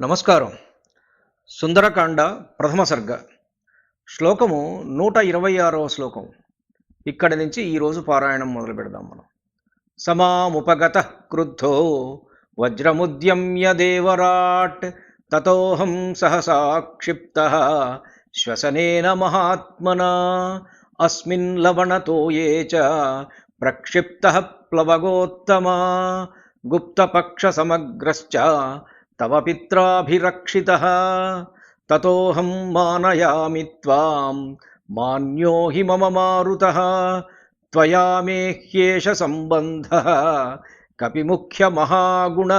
నమస్కారం. సుందరకాండ ప్రథమ సర్గ. శ్లోకము నూట ఇరవై ఆరవ శ్లోకం. ఇక్కడి నుంచి ఈరోజు పారాయణం మొదలు పెడదాం మనం. సమాముపగత క్రుద్ధో వజ్రముద్యమ్య దేవరాట్ తతోహం సహసా క్షిప్త శ్వసనేన మహాత్మనా అస్మిన్ లవణతో ఏ చ ప్రక్షిప్త ప్లవగోత్తమ గుప్తపక్ష సమగ్రశ్చ తవ పిత్రాభిరక్షిత. తతోహం మానయామి త్వాం. మాన్యో హి మమ మారుత. త్వయా మే హ్యేష సంబంధ. కపిముఖ్యమహాగుణ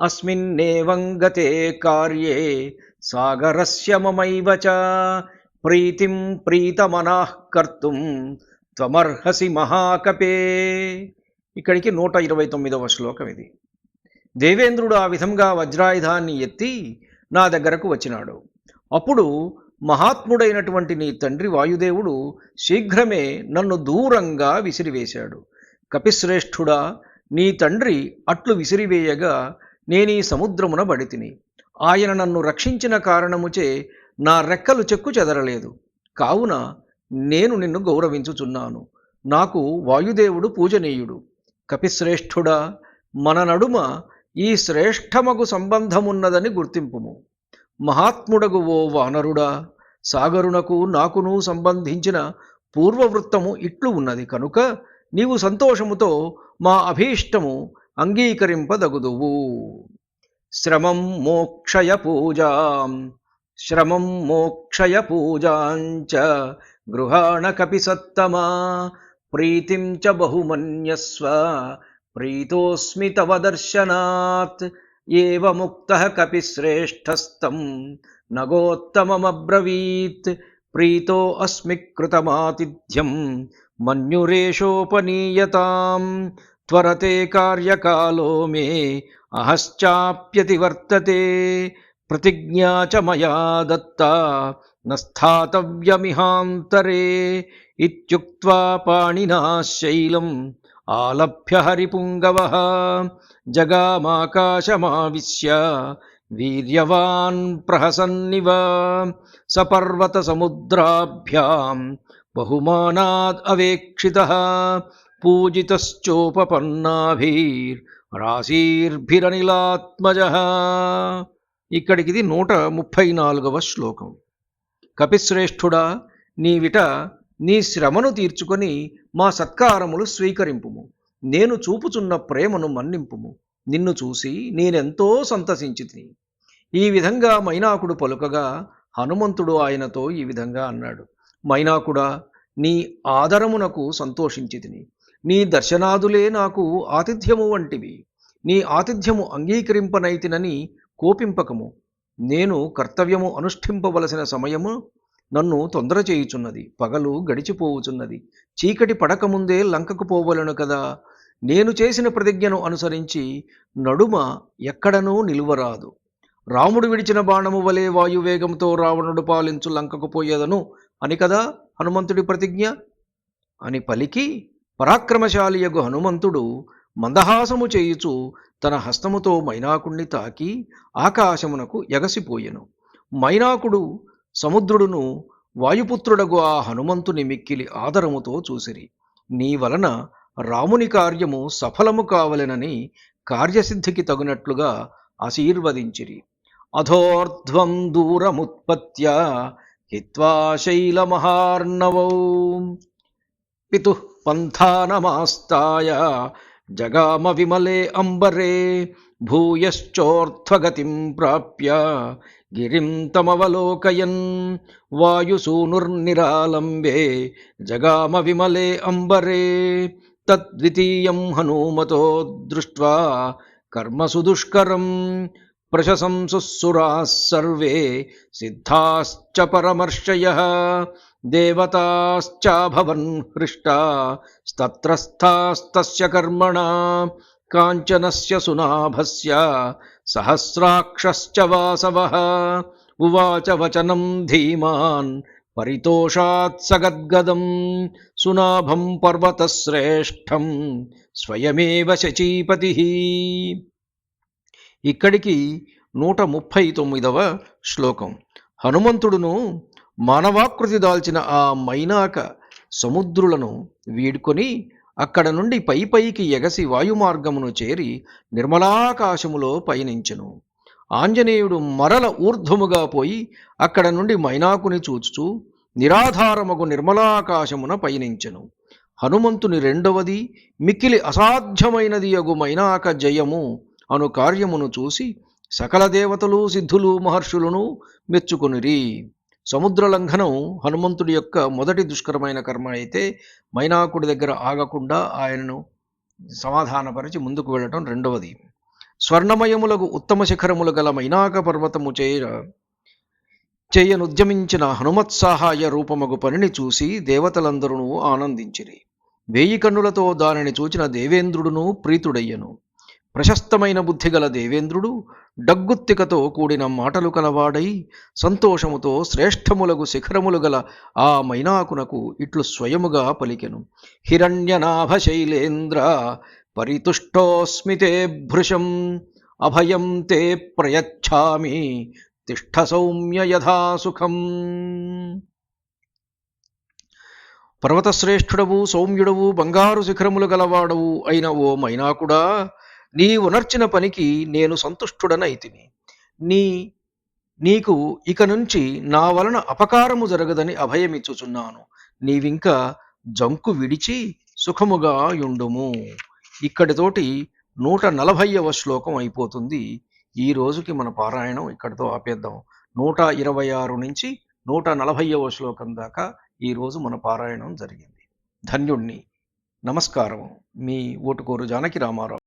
అస్మిన్నేవం గతే కార్యే. సాగరస్య మమైవ చ. ప్రీతిం ప్రీతమనాః కర్తుం. త్వమర్హసి మహాకపే. ఇక్కడికి నూట ఇరవై తొమ్మిదవ శ్లోకం ఇది. దేవేంద్రుడు ఆ విధంగా వజ్రాయుధాన్ని ఎత్తి నా దగ్గరకు వచ్చినాడు. అప్పుడు మహాత్ముడైనటువంటి నీ తండ్రి వాయుదేవుడు శీఘ్రమే నన్ను దూరంగా విసిరివేశాడు. కపిశ్రేష్ఠుడా నీ తండ్రి అట్లు విసిరివేయగా నేనీ సముద్రమున బడితిని ఆయన నన్ను రక్షించిన కారణముచే నా రెక్కలు చెక్కు చెదరలేదు. కావున నేను నిన్ను గౌరవించుచున్నాను. నాకు వాయుదేవుడు పూజనీయుడు. కపిశ్రేష్ఠుడా మన నడుమ ఈ శ్రేష్టమగు సంబంధమున్నదని గుర్తింపుము. మహాత్ముడగు ఓ వానరుడా సాగరునకు నాకును సంబంధించిన పూర్వవృత్తము ఇట్లు ఉన్నది కనుక నీవు సంతోషముతో మా అభీష్టము అంగీకరింపదగుదువు. శ్రమం మోక్షయ పూజాం శ్రమం మోక్షయ పూజాంచ గృహాణ కపి సత్తమా ప్రీతిం చ బహుమన్యస్వ प्रीतोऽस्मि तव दर्शनात्। एव मुक्तः कपिश्रेष्ठस्तं नगोत्तममब्रवीत् प्रीतोऽस्मि कृतमातिथ्यं मन्युरेशोपनीयतां त्वरते कार्यकालो मे अहश्चाप्यतिवर्तते। प्रतिज्ञा च मया दत्ता, न स्थातव्यमिहान्तरे। इत्युक्त्वा पाणिना शैलम् ఆలభ్య హరిపుంగవ జగామాకాశమావిశ్య వీర్యవాన్ ప్రహసన్నివ సపర్వత సముద్రాభ్యాం బహుమానాద్ అవేక్షిత పూజితశ్చోపన్నాభిర్రాశీర్భిరనిలాత్మజ ఇక్కడికిది నూట ముప్పై నాలుగవ శ్లోకం. కపిశ్రేష్ఠుడా నీవిట నీ శ్రమను తీర్చుకొని మా సత్కారములు స్వీకరింపుము. నేను చూపుచున్న ప్రేమను మన్నింపుము. నిన్ను చూసి నేనెంతో సంతసించితిని. ఈ విధంగా మైనాకుడు పలుకగా హనుమంతుడు ఆయనతో ఈ విధంగా అన్నాడు. మైనాకుడా నీ ఆదరమునకు సంతోషించితిని. నీ దర్శనాదులే నాకు ఆతిథ్యము వంటివి. నీ ఆతిథ్యము అంగీకరింపనైతినని కోపింపకము. నేను కర్తవ్యము అనుష్ఠింపవలసిన సమయము నన్ను తొందర చేయుచున్నది పగలు గడిచిపోవుచున్నది. చీకటి పడకముందే లంకకు పోవలను కదా? నేను చేసిన ప్రతిజ్ఞను అనుసరించి నడుమ ఎక్కడనూ నిలువరాదు. రాముడు విడిచిన బాణము వలె వాయువేగంతో రావణుడు పాలించు లంకకు పోయేదను అని కదా హనుమంతుడి ప్రతిజ్ఞ? అని పలికి పరాక్రమశాలియగు హనుమంతుడు మందహాసము చేయుచు తన హస్తముతో మైనాకుణ్ణి తాకి ఆకాశమునకు ఎగసిపోయెను. మైనాకుడు సముద్రుడును వాయుపుత్రుడగు ఆ హనుమంతుని మిక్కిలి ఆదరముతో చూసిరి. నీ వలన రాముని కార్యము సఫలము కావలెనని కార్యసిద్ధికి తగినట్లుగా ఆశీర్వదించిరి. అధోర్ధ్వం దూరముత్పత్య హిత్వా శైలమహార్ణవౌ పితు పంథానమాస్తాయ जगाम विमले अंबरे भूयश्चोर्ध्वगतिं प्राप्य गिरिं तमवलोकयन् वायुसूनुर्निरालम्बे जगाम विमले अंबरे तद्वितीयं हनुमत दृष्ट्वा कर्मसु दुष्करम्। प्रशसंसुसुराः सर्वे सिद्धाश्च परमर्षयः देवताश्चाभवन् हृष्टास्तत्रस्थास्तस्य कर्मणा, काञ्चनस्य सुनाभस्य, सहस्राक्षश्च वासवः। उवाच वचनं धीमान्, परितोषात् स गद्गदं, सुनाभं पर्वतश्रेष्ठं, स्वयमेव शचीपतिः। ఇక్కడికి నూట ముప్పై తొమ్మిదవ శ్లోకం. హనుమంతుడును మానవాకృతి దాల్చిన ఆ మైనాక సముద్రులను వీడుకొని అక్కడ నుండి పై పైకి ఎగసి వాయుమార్గమును చేరి నిర్మలాకాశములో పయనించెను. ఆంజనేయుడు మరల ఊర్ధ్వముగా పోయి అక్కడ నుండి మైనాకుని చూచుచూ నిరాధారముగు నిర్మలాకాశమున పయనించెను. హనుమంతుని రెండవది మిక్కిలి అసాధ్యమైనది యగు మైనాక జయము అను కార్యమును చూసి సకల దేవతలు సిద్ధులు మహర్షులను మెచ్చుకొనిరి. సముద్ర లంఘనం హనుమంతుడి యొక్క మొదటి దుష్కరమైన కర్మ అయితే మైనాకుడి దగ్గర ఆగకుండా ఆయనను సమాధానపరిచి ముందుకు వెళ్ళటం రెండవది. స్వర్ణమయములకు ఉత్తమ శిఖరములు గల మైనాక పర్వతము చేయ చేయనుద్యమించిన హనుమత్సాహాయ రూపమగు పనిని చూసి దేవతలందరూ ఆనందించిరి. వేయి కన్నులతో దానిని చూచిన దేవేంద్రుడును ప్రీతుడయ్యను. ప్రశస్తమైన బుద్ధిగల దేవేంద్రుడు డగ్గుత్తికతో కూడిన మాటలు కలవాడై సంతోషముతో శ్రేష్టములగు శిఖరములు గల ఆ మైనాకునకు ఇట్లు స్వయముగా పలికెను. హిరణ్యనాభ శైలేంద్ర పరితుష్టోస్మితే భృశం అభయం తే ప్రయచ్ఛామి తిష్ఠ సౌమ్య యథాసుఖం పర్వతశ్రేష్ఠుడవు సౌమ్యుడవు బంగారు శిఖరములు గలవాడవు అయిన ఓ మైనాకుడా నీవునర్చిన పనికి నేను సంతుష్టుడనైతిని. నీ నీకు ఇక నుంచి నా వలన అపకారము జరగదని అభయమిచ్చుచున్నాను. నీవింక జంకు విడిచి సుఖముగా యుండుము. ఇక్కడితోటి నూట నలభైవ శ్లోకం అయిపోతుంది. ఈ రోజుకి మన పారాయణం ఇక్కడితో ఆపేద్దాం. నూట ఇరవై ఆరు నుంచి నూట నలభైవ శ్లోకం దాకా ఈరోజు మన పారాయణం జరిగింది. ధన్యుణ్ణి. నమస్కారం. మీ ఓటుకోరు జానకి రామారావు.